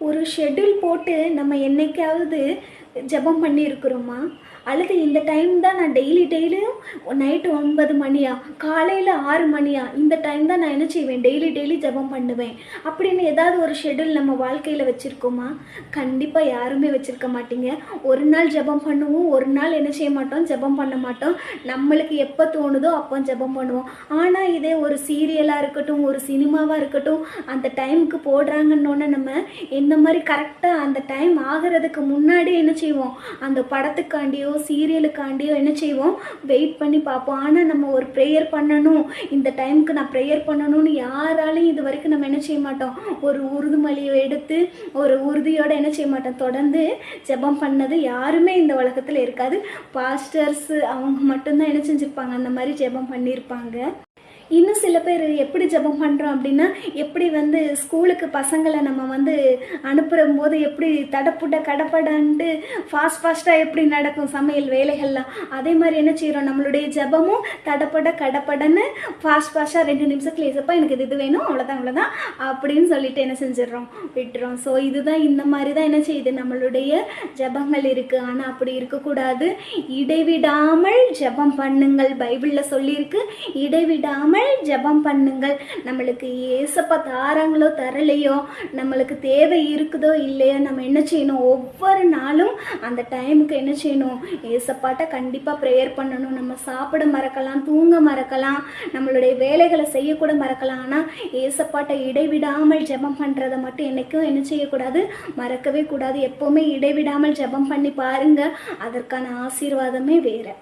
ஒரு ஷெட்யூல் போட்டு நம்ம என்னைக்காவது ஜெபம் பண்ணியிருக்கிறோமா அல்லது இந்த டைம் தான் நான் டெய்லி டெய்லியும் நைட்டு ஒன்பது மணியா காலையில் ஆறு மணியா இந்த டைம் தான் நான் என்ன செய்வேன்? டெய்லி டெய்லி ஜெபம் பண்ணுவேன். அப்படின்னு ஏதாவது ஒரு ஷெட்யூல் நம்ம வாழ்க்கையில் வச்சுருக்கோமா? கண்டிப்பாக யாருமே வச்சுருக்க மாட்டீங்க. ஒரு நாள் ஜெபம் பண்ணுவோம் ஒரு நாள் என்ன செய்ய மாட்டோம்? ஜெபம் பண்ண மாட்டோம். நம்மளுக்கு எப்போ தோணுதோ அப்போ ஜெபம் பண்ணுவோம். ஆனால் இதே ஒரு சீரியலாக இருக்கட்டும் ஒரு சினிமாவாக இருக்கட்டும் அந்த டைமுக்கு போடுறாங்கன்னொன்னே நம்ம இந்த மாதிரி கரெக்டாக அந்த டைம் ஆகிறதுக்கு முன்னாடி என்ன செய்வோம். அந்த படத்துக்காண்டியோ சீரியலுக்காண்டியோ என்ன செய்வோம்? வெயிட் பண்ணி பார்ப்போம். ஆனால் நம்ம ஒரு ப்ரேயர் பண்ணணும். இந்த டைமுக்கு நான் ப்ரேயர் பண்ணணும்னு யாராலையும் இது வரைக்கும் நம்ம என்ன செய்ய மாட்டோம். ஒரு உறுதுமொழியை எடுத்து ஒரு உறுதியோடு என்ன செய்ய மாட்டோம். தொடர்ந்து ஜெபம் பண்ணது யாருமே இந்த உலகத்தில் இருக்காது. பாஸ்டர்ஸ் அவங்க மட்டும்தான் என்ன செஞ்சுருப்பாங்க? அந்த மாதிரி ஜெபம் பண்ணியிருப்பாங்க. இன்னும் சில பேர் எப்படி ஜெபம் பண்ணுறோம் அப்படின்னா எப்படி வந்து ஸ்கூலுக்கு பசங்களை நம்ம வந்து அனுப்புகிற போது எப்படி தடப்புட்ட கடப்படன்ட்டு ஃபாஸ்ட் ஃபாஸ்ட்டாக எப்படி நடக்கும் சமையல் வேலைகள்லாம். அதே மாதிரி என்ன செய்கிறோம் நம்மளுடைய ஜெபமும் தடப்பட கடப்படன்னு ஃபாஸ்ட் ஃபாஸ்ட்டாக ரெண்டு நிமிஷத்துல ஏசப்பா எனக்கு இது இது வேணும் அவ்வளோதான் அவ்வளோதான் அப்படின்னு சொல்லிட்டு என்ன செஞ்சிடறோம்? விட்டுறோம். ஸோ இதுதான் இந்த மாதிரி தான் என்ன செய்யுது? நம்மளுடைய ஜெபங்கள் இருக்குது ஆனால் அப்படி இருக்கக்கூடாது. இடைவிடாமல் ஜெபம் பண்ணுங்கள். பைபிளில் சொல்லியிருக்கு. இடைவிடாமல் ஜெபம் பண்ணுங்கள். நம்மளுக்கு ஏசப்பா தாராங்களோ தரலையோ நம்மளுக்கு தேவை இருக்குதோ இல்லையோ நம்ம என்ன செய்யணும்? ஒவ்வொரு நாளும் அந்த டைமுக்கு என்ன செய்யணும்? ஏசப்பாட்ட கண்டிப்பாக ப்ரேயர் பண்ணணும். நம்ம சாப்பிட மறக்கலாம் தூங்க மறக்கலாம் நம்மளுடைய வேலைகளை செய்யக்கூட மறக்கலாம். ஆனால் ஏசப்பாட்ட இடைவிடாமல் ஜெபம் பண்ணுறதை மட்டும் என்றைக்கும் என்ன செய்யக்கூடாது? மறக்கவே கூடாது. எப்போவுமே இடைவிடாமல் ஜெபம் பண்ணி பாருங்க. அதற்கான ஆசீர்வாதமே வேறு.